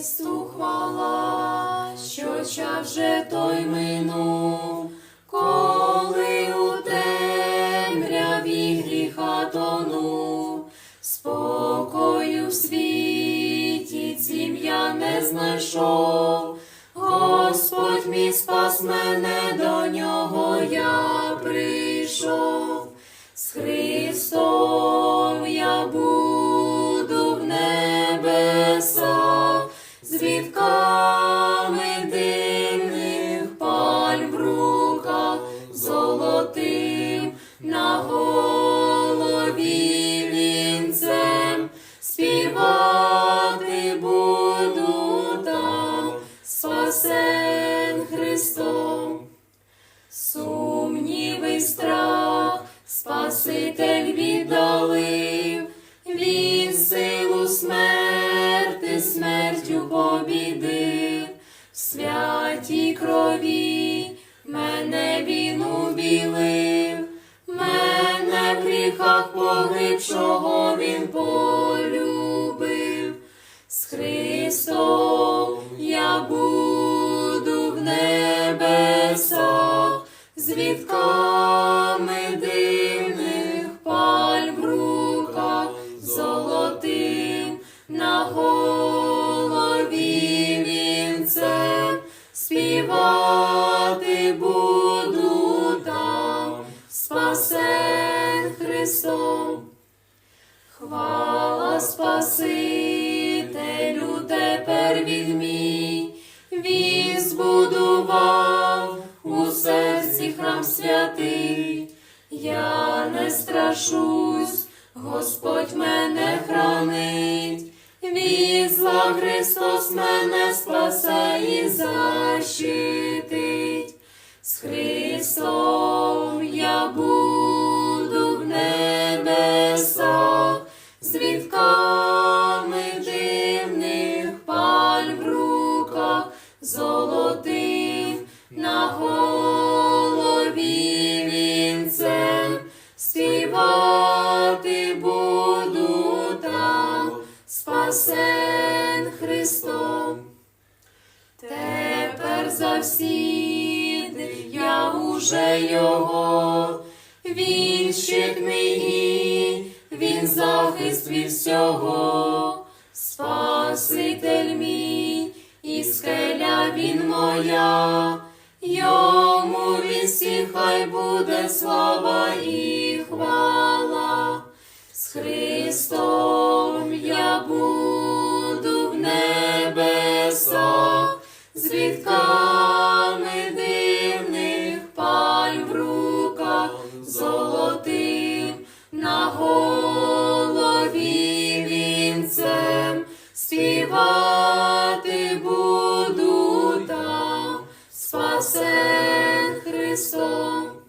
Христу хвала, що час вже той минув, коли у темряві гріха тонув, спокою в світі цім я не знайшов. Господь мій спас мене, до нього я прийшов. З Христом святій крові мене він убілив, мене в гріхах погибшого він полюбив. З Христом я буду в небесах, з буду там, спасен Христом. Хвала Спасителю, тепер він мій, він збудував у серці храм святий. Я не страшусь, Господь мене хранить, від зла Христос мене спасе і защитить. Христом я буду в небесах, з вітками дивних пальм в руках, золотих на голові вінцем, співати буду там, спасен Христом. Тепер завсіди я його, він щит мій, він захист від всього, Спаситель мій, і скеля він моя, йому вісі хай буде слава і хвала. З Христом я буду в небесах, з спасен Христом.